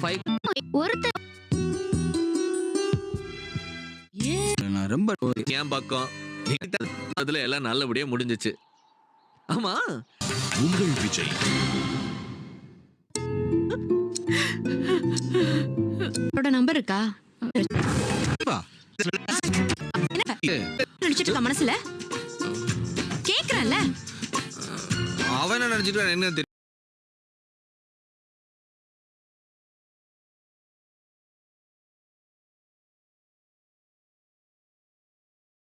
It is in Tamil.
ஃபைவ் ஒருத்தர் நான் ரொம்ப என் பக்கம் அதுல எல்லாம் நல்லபடியா முடிஞ்சுச்சு ஆமா உங்கள் விஜய். நம்பர் இருக்கா? வா. நினைச்சிட்டு இருக்க மனசுல? கேக்குறேன்ல. அவன் என்ன நினைச்சிட்டு என்ன தெரியும்?